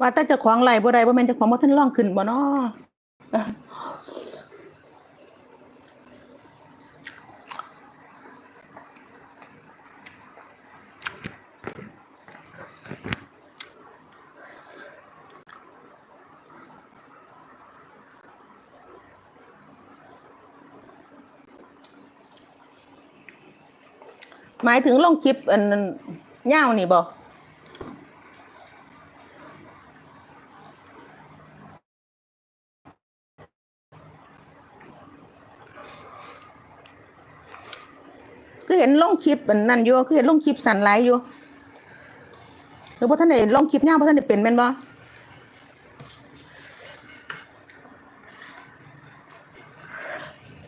ว่าแต่เจ้าของไร่บ่ได้บ่แม่นเจ้าของบ่ทันลองขึ้นบ่เนาะหมายถึงลงคลิปอันนั้นยาวนี่บ่ คือเห็นลงคลิปอันนั่นอยู่คือเห็นลงคลิปสั่นหลอยู่หรือว่าท่านได้ลงคลิปยาวเพราะท่านได้เป็นแม่นบ่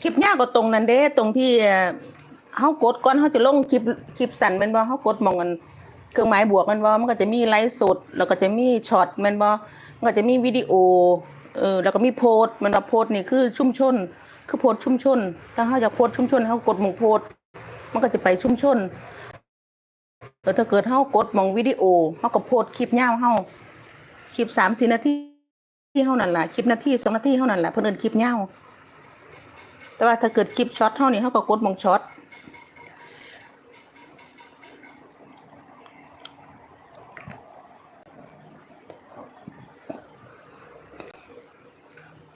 คลิปยาวก็ตรงนั้นเด้ตรงที่เอ่อเฮากดก่อนเฮาจะลงคลิปคลิปสั่นแม่นบ่เฮากดมองกันเครื่องหมายบวกแม่นบ่มันก็จะมีไลฟ์สดแล้วก็จะมีช็อตแม่นบ่มันก็จะมีวิดีโอเออแล้วก็มีโพสต์แมันว่าโพสต์นี่คือชุมชน คือโพสต์ชุมชน ถ้าเฮาอยากโพสต์ชุมชนเฮากดหมู่โพสต์ มันก็จะไปชุมชนเออถ้าเกิดเฮากดมองวิดีโอเฮาก็โพสคลิปยาวเฮาคลิปสามสี่นาทีที่เฮานั่นแหละคลิปนาทีสองนาทีเฮานั่นแหละเพิ่นเอินคลิปยาวแต่ว่าถ้าเกิดคลิปช็อตเฮานี่เฮาก็กดมองช็อต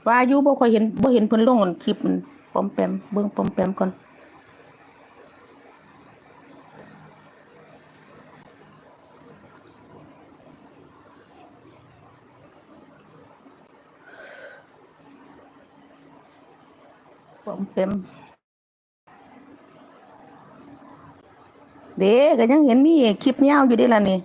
ว่าอยู่บ่ค่อยเห็นบ่เห็นเพิ่นลงคลิปมันปอมแปมเบิ่งปอมแปมก่อน อมเต็มเด็กก็ยังเห็นมีคลิปยาวอยู่ด้ล่ะนี่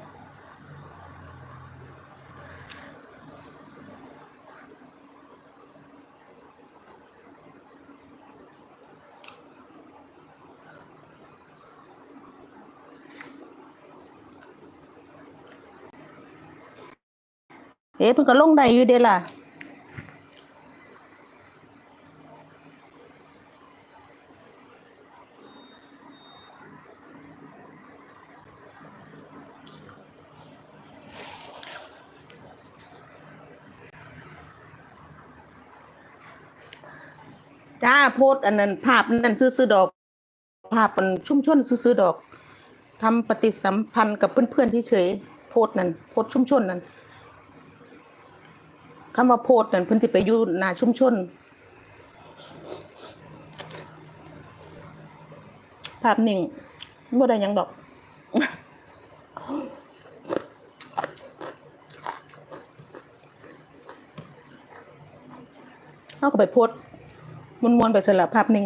เอ๊ะเพิ่นก็ลงได้อยู่เด้ล่ะ จ้าโพสอันนั้น ภาพนั้นซื้อๆดอก ภาพมันชุ่มชนซื้อๆดอกทำปฏิสัมพันธ์กับเพื่อนๆที่เฉยโพสนั้นโพสชุ่มชนนั้นคำว่าโพสนั้นเพิ่นที่ไปอยู่หน้าชุ่มชน ภาพนิ่งบ่ได้ยังดอกเขาก็ไปโพส มวนๆไปสลับภาพนิ่ง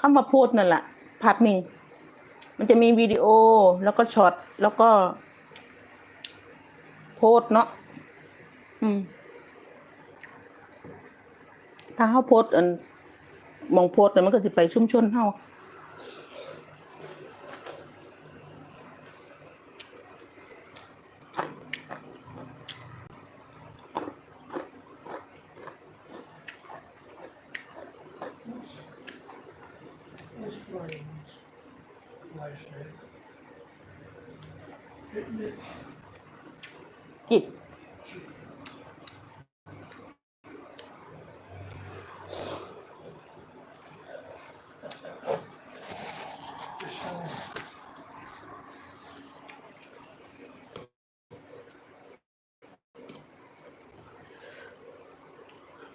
คำว่าโพสต์นั่นแหละภาพนิ่ง มันจะมีวิดีโอแล้วก็ช็อตแล้วก็โพสเนาะ ถ้าเฮาโพสอันมองโพสต์น่ะมันก็สิไปชุมชนเฮาจิต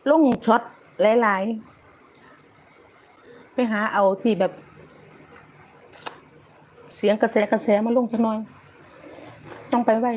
ลงช็อตหลายๆ ไปหาเอาที่แบบ เสียงกระแสกระแสมาลงจักหน่อย ต้องไปไว้